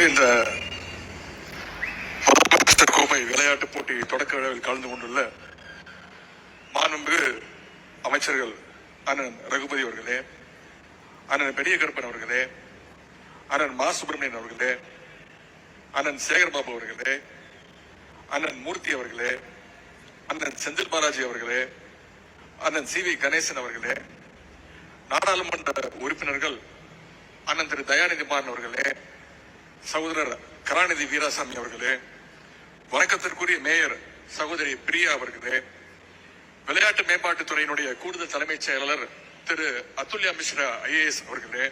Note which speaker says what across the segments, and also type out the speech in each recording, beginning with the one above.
Speaker 1: இந்த கோப்பை விளையாட்டு போட்டி தொடக்க விழாவில் கலந்து கொண்டுள்ள மாண்புமிகு அமைச்சர்கள் அண்ணன் ரகுபதி அவர்களே அண்ணன் பெரிய கருப்பன் அவர்களே அண்ணன் மா சுப்பிரமணியன் அவர்களே அண்ணன் சேகர்பாபு அவர்களே அண்ணன் மூர்த்தி அவர்களே அண்ணன் செந்தில் பாலாஜி அவர்களே அண்ணன் சி வி கணேசன் அவர்களே நாடாளுமன்ற உறுப்பினர்கள் அண்ணன் திரு தயாநிதி மாறன் அவர்களே சகோதரர் கலாநிதி வீராசாமி அவர்களே வணக்கத்திற்குரிய மேயர் சகோதரி பிரியா அவர்களே விளையாட்டு மேம்பாட்டுத் துறையினுடைய கூடுதல் தலைமைச் செயலாளர் திரு அத்துல்யா மிஸ்ரா ஐஏஎஸ் அவர்களே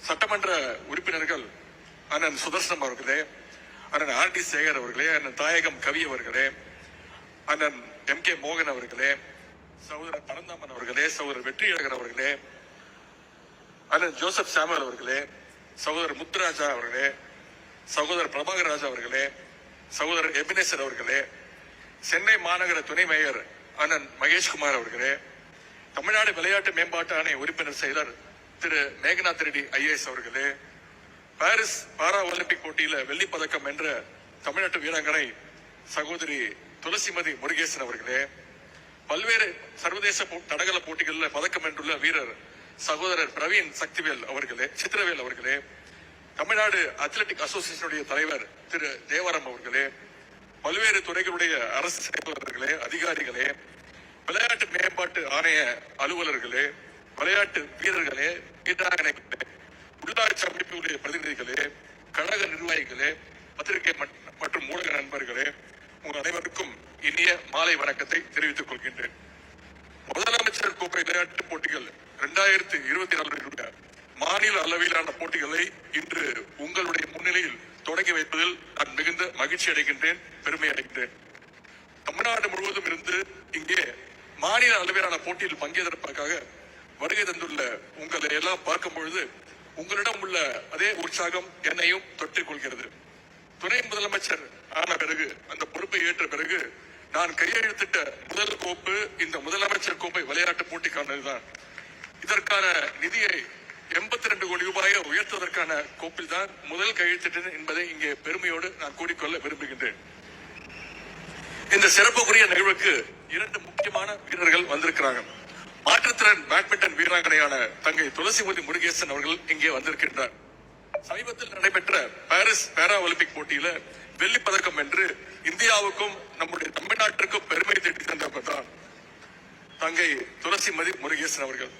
Speaker 1: சட்டமன்ற உறுப்பினர்கள் அண்ணன் சுதர்சனம் அவர்களே அண்ணன் ஆர் டி சேகர் அவர்களே அண்ணன் தாயகம் கவி அவர்களே அண்ணன் எம் கே மோகன் அவர்களே சகோதரர் பரந்தாமன் அவர்களே சகோதரர் வெற்றியழகர் அவர்களே அண்ணன் ஜோசப் சாமல் அவர்களே சகோதரர் முத்துராஜா அவர்களே சகோதரர் பிரபாகரராஜ் அவர்களே சகோதரர் எபினேசர் அவர்களே சென்னை மாநகர துணை மேயர் அண்ணன் மகேஷ்குமார் அவர்களே தமிழ்நாடு விளையாட்டு மேம்பாட்டு ஆணைய உறுப்பினர் செயலர் திரு மேகநாத் ரெட்டி ஐஏஎஸ் அவர்களே பாரிஸ் பாரா ஒலிம்பிக் போட்டியில வெள்ளி பதக்கம் என்ற தமிழ்நாட்டு வீராங்கனை சகோதரி துளசிமதி முருகேசன் அவர்களே பல்வேறு சர்வதேச போ- தடகள போட்டிகளில் பதக்கம் வென்றுள்ள வீரர் சகோதரர் பிரவீன் சக்திவேல் அவர்களே சித்திரவேல் அவர்களே தமிழ்நாடு அத்லெட்டிக் அசோசியேஷனுடைய தலைவர் திரு தேவாரம் அவர்களே பல்வேறு துறைகளுடைய அரசு செயலாளர்களே அதிகாரிகளே விளையாட்டு மேம்பாட்டு ஆணைய அலுவலர்களே விளையாட்டு வீரர்களே வீராங்கனைகளே உள்ளாட்சி அமைப்புடைய பிரதிநிதிகளே கழக நிர்வாகிகளே பத்திரிகை மற்றும் ஊடக நண்பர்களே உங்கள் அனைவருக்கும் இனிய மாலை வணக்கத்தை தெரிவித்துக் கொள்கின்றேன். முதலமைச்சர் கோப்பை விளையாட்டுப் போட்டிகள் இரண்டாயிரத்தி இருபத்தி நாலு மாநில அளவிலான போட்டிகளை இன்று உங்களுடைய முன்னிலையில் தொடங்கி வைப்பதில் நான் மிகுந்த மகிழ்ச்சி அடைகின்றேன் பெருமை அடைகின்றேன். தமிழ்நாடு முழுவதும் இருந்து இங்கே மாநில அளவிலான போட்டியில் பங்கேற்பதற்காக வருகை தந்துள்ள உங்களை எல்லாம் பார்க்கும் பொழுது உங்களிடம் உள்ள அதே உற்சாகம் என்னையும் தொற்றிக் கொள்கிறது. துணை முதலமைச்சர் ஆன பிறகு அந்த பொறுப்பை ஏற்ற பிறகு நான் கையெழுத்திட்ட முதல் கோப்பு இந்த முதலமைச்சர் கோப்பை விளையாட்டு போட்டிக்கானதுதான். இதற்கான நிதியை எண்பத்தி ரெண்டு கோடி ரூபாயை உயர்த்துவதற்கான கோப்பில் தான் முதல் கையெழுத்திட்டது என்பதை இங்கே பெருமையோடு நான் கூறிக்கொள்ள விரும்புகின்றேன். இந்த சிறப்புக்குரிய நிகழ்வுக்கு இரண்டு முக்கியமான வீரர்கள் வந்திருக்கிறாங்க. மாற்றுத்திறன் பேட்மிண்டன் வீராங்கனையான தங்கை துளசிமதி முருகேசன் அவர்கள் இங்கே வந்திருக்கின்றார். சமீபத்தில் நடைபெற்ற பாரிஸ் பேரா ஒலிம்பிக் போட்டியில வெள்ளி பதக்கம் வென்று இந்தியாவுக்கும் நம்முடைய தமிழ்நாட்டிற்கும் பெருமை தேடி தந்தவர் தான் தங்கை துளசிமதி முருகேசன் அவர்கள்.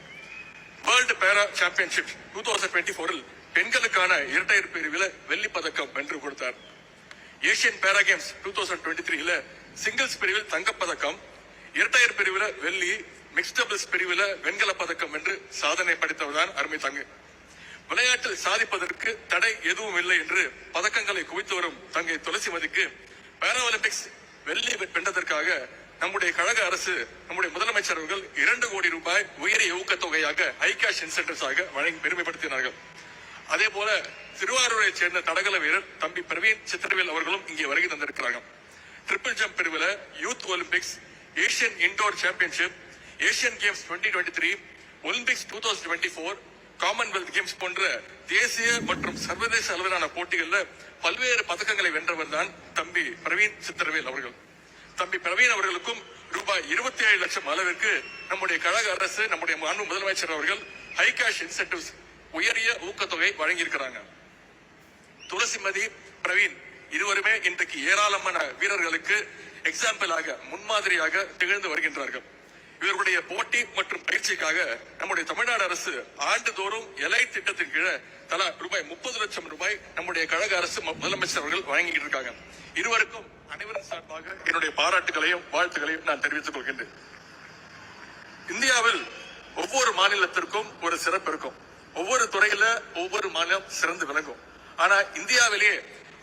Speaker 1: வேர்ல்டு பேரா சாம்பியன்ஷிப் டூ தௌசண்ட் டுவெண்ட்டி ஃபோரில் பெண்களுக்கான இரட்டையர் பிரிவில் வெள்ளி பதக்கம் வென்று கொடுத்தார். Asian para games two thousand twenty த்ரீல சிங்கிள்ஸ் பிரிவில் தங்கப்பதக்கம் இரட்டையர் பிரிவில் வெள்ளி மிக்ஸ் டபுள்ஸ் பிரிவில் வெண்கல பதக்கம் என்று சாதனை படைத்தவர் தான் அருமை தங்கு. விளையாட்டில் சாதிப்பதற்கு தடை எதுவும் இல்லை என்று பதக்கங்களை குவித்து வரும் தங்கை துளசிமதிக்கு பாரா ஒலிம்பிக்ஸ் வெள்ளி வென்றதற்காக நம்முடைய கழக அரசு நம்முடைய முதலமைச்சர் அவர்கள் இரண்டு கோடி ரூபாய் உயரிய ஊக்கத்தொகையாக தொகையாக ஐகேஷ் இன்சென்டிவ்ஸாக வழங்கி பெருமைப்படுத்தினார்கள். அதே போல திருவாரூரை சேர்ந்த தடகள வீரர் தம்பி பிரவீன் சித்திரவேல் அவர்களும் இங்கே வருகை தந்திருக்கிறாங்க. ட்ரிபிள் ஜம்ப் பிரிவில் youth Olympics Asian indoor championship Asian games 2023 twenty three Olympics two thousand twenty four Commonwealth games போன்ற தேசிய மற்றும் சர்வதேச அளவிலான போட்டிகளில் பல்வேறு பதக்கங்களை வென்றவர் தான் தம்பி பிரவீன் சித்திரவேல் அவர்கள். தம்பி பிரவீன் அவர்களுக்கும் ரூபாய் இருபத்தி ஏழு லட்சம் அளவிற்கு நம்முடைய கழக அரசு நம்முடைய மாண்பு முதலமைச்சர் அவர்கள் ஹை கேஷ் இன்சென்டிவ்ஸ் உயரிய ஊக்கத்தொகை வழங்கியிருக்கிறாங்க. துளசிமதி பிரவீன் இருவருமே இன்றைக்கு ஏராளமான வீரர்களுக்கு எக்ஸாம்பிளாக முன்மாதிரியாக திகழ்ந்து வருகின்றார்கள். இவர்களுடைய போட்டி மற்றும் பயிற்சிக்காக நம்முடைய தமிழ்நாடு அரசு ஆண்டுதோறும் எலை திட்டத்தின் கீழே தலா ரூபாய் முப்பது லட்சம் ரூபாய் நம்முடைய கழக அரசு முதலமைச்சர் அவர்கள் வழங்கிட்டு இருக்காங்க. இருவருக்கும் அனைவரின் சார்பாக என்னுடைய பாராட்டுகளையும் வாழ்த்துக்களையும் நான் தெரிவித்துக் கொள்கின்றேன். இந்தியாவில் ஒவ்வொரு மாநிலத்திற்கும் ஒரு சிறப்பு இருக்கும். ஒவ்வொரு துறையில ஒவ்வொரு மாநிலம் சிறந்து விளங்கும். ஆனா இந்தியாவிலேயே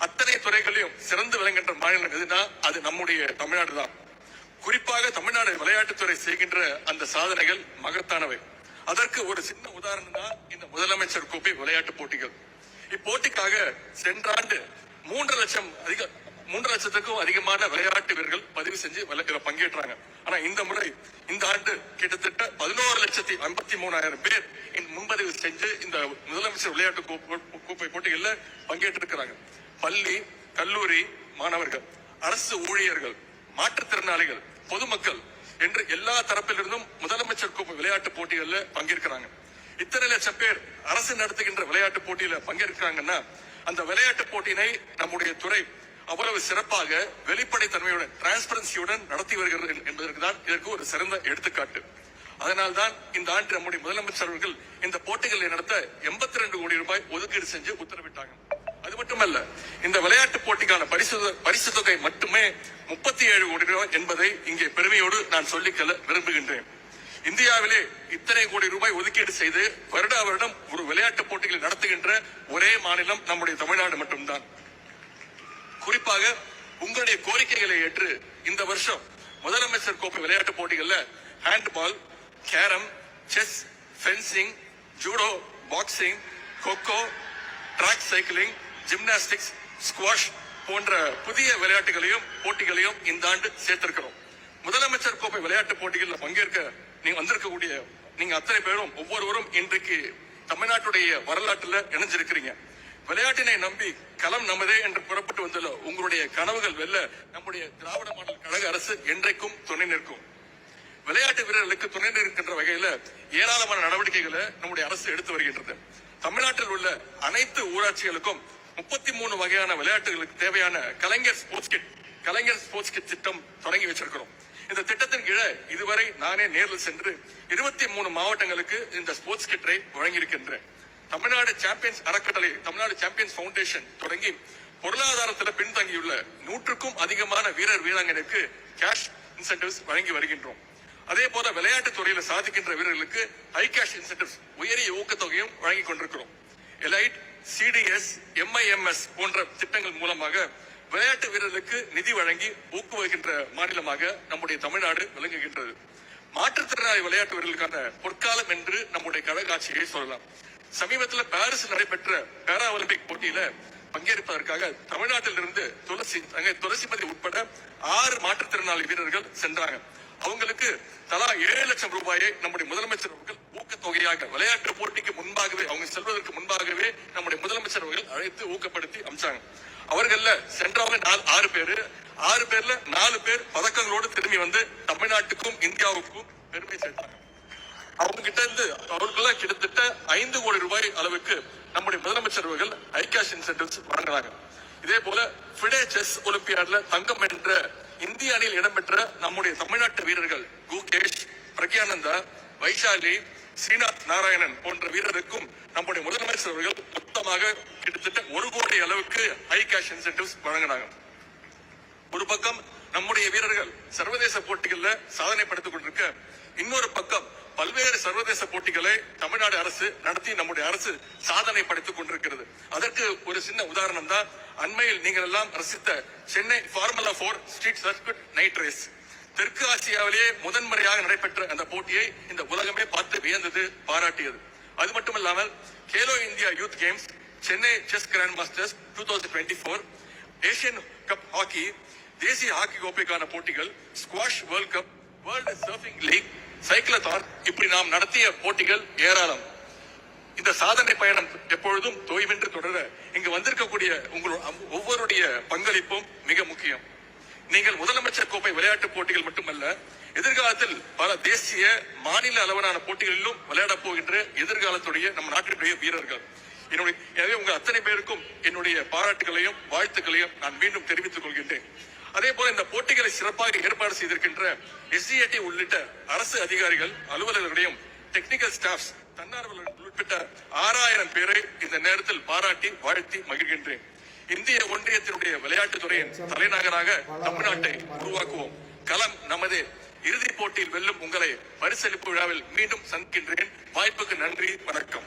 Speaker 1: அத்தனை துறைகளையும் சிறந்து விளங்குகின்ற மாநிலம் எதுனா அது நம்முடைய தமிழ்நாடு தான். குறிப்பாக தமிழ்நாடு விளையாட்டுத்துறை செய்கின்ற அந்த சாதனைகள் மகத்தானவை. அதற்கு ஒரு சின்ன உதாரணம் தான் இந்த முதலமைச்சர் கோப்பை விளையாட்டு போட்டிகள். இப்போட்டிக்காக சென்ற ஆண்டு மூன்று லட்சம் அதிக மூன்று லட்சத்துக்கும் அதிகமான விளையாட்டு வீரர்கள் பதிவு செஞ்சு விளையாட்டு இதுல பங்கேற்றாங்க. ஆனா இந்த முறை இந்த ஆண்டு கிட்டத்தட்ட பதினோரு லட்சத்தி ஐம்பத்தி மூணாயிரம் பேர் முன்பதிவு செஞ்சு இந்த முதலமைச்சர் விளையாட்டு கோப்பை- கோப்பை போட்டிகளில் பங்கேற்றிருக்கிறாங்க. பள்ளி கல்லூரி மாணவர்கள் அரசு ஊழியர்கள் மாற்றுத்திறனாளிகள் பொதுமக்கள் என்று எல்லா தரப்பிலிருந்தும் முதலமைச்சர் கோப்பை விளையாட்டு போட்டிகளில் பங்கேற்கிறாங்க. இத்தனை லட்சம் பேர் அரசு நடத்துகின்ற விளையாட்டு போட்டியில பங்கேற்கிறாங்கன்னா அந்த விளையாட்டு போட்டியினை நம்முடைய துறை அவ்வளவு சிறப்பாக வெளிப்படைத்தன்மையுடன் டிரான்ஸ்பரன்சியுடன் நடத்தி வருகிறது என்பதற்கு தான் இதற்கு ஒரு சிறந்த எடுத்துக்காட்டு. அதனால்தான் இந்த ஆண்டு நம்முடைய முதலமைச்சர் அவர்கள் இந்த போட்டிகளை நடத்த எண்பத்தி ரெண்டு கோடி ரூபாய் ஒதுக்கீடு செஞ்சு உத்தரவிட்டாங்க. அது மட்டுமல்ல இந்த விளையாட்டு போட்டிக்கான பரிசு பரிசு தொகை மட்டுமே முப்பத்தி ஏழு கோடி ரூபாய் என்பதை இங்கே பெருமையோடு நான் சொல்லிக்கொள்ள விரும்புகின்றேன். இந்தியாவிலே இத்தனை கோடி ரூபாய் ஒதுக்கீடு செய்து வருடா வருடம் ஒரு விளையாட்டு போட்டிகளை நடத்துகின்ற ஒரே மாநிலம் நம்முடைய தமிழ்நாடு மட்டும்தான். குறிப்பாக உங்களுடைய கோரிக்கைகளை ஏற்று இந்த வருஷம் முதலமைச்சர் கோப்பை விளையாட்டு போட்டிகள்ல handball carrom chess fencing judo boxing kho kho track cycling gymnastics squash போன்ற புதிய விளையாட்டுகளையும் போட்டிகளையும் இந்த ஆண்டு சேர்த்திருக்கிறோம். முதலமைச்சர் கோப்பை விளையாட்டு போட்டிகளில் பங்கேற்க நீங்க வந்திருக்கக்கூடிய நீங்க அத்தனை பேரும் ஒவ்வொருவரும் இன்றைக்கு தமிழ்நாட்டுடைய வரலாற்றுல இணைஞ்சிருக்கிறீங்க. விளையாட்டினை நம்பி களம் நமதே என்று புறப்பட்டு வந்துள்ள உங்களுடைய கனவுகள் வெல்ல நம்முடைய திராவிட மாடல் கழக அரசு என்றைக்கும் துணை நிற்கும். விளையாட்டு வீரர்களுக்கு துணை நிற்கின்ற வகையில ஏராளமான நடவடிக்கைகளை நம்முடைய அரசு எடுத்து வருகின்றது. தமிழ்நாட்டில் உள்ள அனைத்து ஊராட்சிகளுக்கும் முப்பத்தி மூணு வகையான விளையாட்டுகளுக்கு தேவையான Kalaignar sports kit Kalaignar sports kit திட்டம் தொடங்கி வச்சிருக்கிறோம். இந்த திட்டத்தின் கீழே இதுவரை நானே நேரில் சென்று இருபத்தி மூணு மாவட்டங்களுக்கு இந்த ஸ்போர்ட்ஸ் கிட்டை வழங்கியிருக்கின்றேன். தமிழ்நாடு சாம்பியன்ஸ் அறக்கட்டளை தமிழ்நாடு சாம்பியன்ஸ் ஃபவுண்டேஷன் தொடங்கி பொருளாதாரத்தில் பின்தங்கியுள்ள நூற்றுக்கும் அதிகமான வீரர் வீராங்கனைக்கு கேஷ் இன்சென்டிவ்ஸ் வழங்கி வருகின்றோம். அதே போல விளையாட்டு துறையில சாதிக்கின்ற வீரர்களுக்கு ஹை கேஷ் இன்சென்டிவ்ஸ் உயரிய ஊக்கத்தொகையும் வழங்கி கொண்டிருக்கிறோம். எலைட் சிடிஎஸ் எம்ஐஎம்எஸ் போன்ற திட்டங்கள் மூலமாக விளையாட்டு வீரர்களுக்கு நிதி வழங்கி ஊக்குவிக்கின்ற மாநிலமாக நம்முடைய தமிழ்நாடு விளங்குகின்றது. மாற்றுத்திறனாளி விளையாட்டு வீரர்களுக்கான பொற்காலம் என்று நம்முடைய கழக ஆட்சியை சொல்லலாம். சமீபத்தில் பாரிஸ் நடைபெற்ற பேரா ஒலிம்பிக் போட்டியில பங்கேற்பதற்காக தமிழ்நாட்டிலிருந்து துளசி அங்கே துளசிபதி உட்பட ஆறு மாற்றுத்திறனாளி வீரர்கள் சென்றாங்க. அவங்களுக்கு தலா ஏழு லட்சம் ரூபாயை நம்முடைய முதலமைச்சர் அவர்கள் ஊக்கத்தொகையாக விளையாட்டு போட்டிக்கு முன்பாகவே அவங்க செல்வதற்கு முன்பாகவே நம்முடைய முதலமைச்சர் அவர்கள் அழைத்து ஊக்கப்படுத்தி அமைச்சாங்க. அவர்கள்ல சென்றவங்க நாலு ஆறு பேரு. ஆறு பேர்ல நாலு பேர் பதக்கங்களோடு திரும்பி வந்து தமிழ்நாட்டுக்கும் இந்தியாவுக்கும் பெருமை சேர்த்தாங்க. அவங்க கிட்ட இருந்து அவர்களுக்கெல்லாம் கிட்டத்தட்ட ஐந்து கோடி ரூபாய் அளவுக்கு நம்முடைய முதலமைச்சர் அவர்கள் ஐகாஷ் இன்சென்டிவ்ஸ் வழங்கினாங்க இதே போல ஃபிடே செஸ் ஒலிம்பியாட்ல தங்கம் வென்ற இந்திய அணியில் இடம்பெற்ற நம்முடைய தமிழ்நாட்டு வீரர்கள் குகேஷ் பிரக்யானந்தா வைஷாலி ஸ்ரீநாத் நாராயணன் போன்ற வீரருக்கும் நம்முடைய முதலமைச்சர் அவர்கள் மொத்தமாக கிட்டத்தட்ட ஒரு கோடி அளவுக்கு ஹை கேஷ் இன்சென்டிவ்ஸ் வழங்கினாங்க ஒரு பக்கம் நம்முடைய வீரர்கள் சர்வதேச போட்டிகளில் சாதனை படுத்திக் கொண்டிருக்க இன்னொரு பக்கம் பல்வேறு சர்வதேச போட்டிகளை தமிழ்நாடு அரசு நடத்தி நம்முடைய அரசு சாதனை படைத்துக் கொண்டிருக்கிறது. அதற்கு ஒரு சின்ன உதாரணம் தான் அண்மையில் நீங்கள் எல்லாம் ரசித்த Chennai formula four street circuit night race தெற்கு ஆசியாவிலேயே முதன்முறையாக நடைபெற்ற அந்த போட்டியை இந்த உலகமே பார்த்து வியந்தது பாராட்டியது. அது மட்டுமல்லாமல் Khelo India youth games Chennai chess grand masters two thousand twenty four Asian cup hockey தேசிய ஹாக்கி கோப்பைக்கான போட்டிகள் squash world cup world surfing league cyclothon இப்படி நாம் நடத்திய போட்டிகள் ஏராளம். இந்த சாதனை பயணம் எப்பொழுதும் தொய்வின்றி தொடர இங்கு வந்திருக்கக்கூடிய உங்களோட ஒவ்வொருடைய பங்களிப்பும் மிக முக்கியம். நீங்கள் முதலமைச்சர் கோப்பை விளையாட்டு போட்டிகள் மட்டுமல்ல எதிர்காலத்தில் பல தேசிய மாநில அளவிலான போட்டிகளிலும் விளையாடப் போகின்ற எதிர்காலத்துடைய நம்ம நாட்டினுடைய வீரர்கள். என்னுடைய எனவே உங்க அத்தனை பேருக்கும் என்னுடைய பாராட்டுகளையும் வாழ்த்துக்களையும் நான் மீண்டும் தெரிவித்துக் கொள்கின்றேன். அதே போல இந்த போட்டிகளை சிறப்பாக ஏற்பாடு செய்திருக்கின்ற எஸ்சிஏடி உள்ளிட்ட அரசு அதிகாரிகள் அலுவலர்களையும் டெக்னிக்கல் ஸ்டாஃப்ஸ் தன்னார்வலர்கள் உட்பட்ட ஆறாயிரம் பேரை இந்த நேரத்தில் பாராட்டி வாழ்த்தி மகிழ்கின்றேன். இந்திய ஒன்றியத்தினுடைய விளையாட்டுத் துறையின் தலைநகராக தமிழ்நாட்டை உருவாக்குவோம். களம் நமது இறுதிப் போட்டியில் வெல்லும் உங்களை பரிசளிப்பு விழாவில் மீண்டும் சந்திக்கின்றேன். வாய்ப்புக்கு நன்றி வணக்கம்.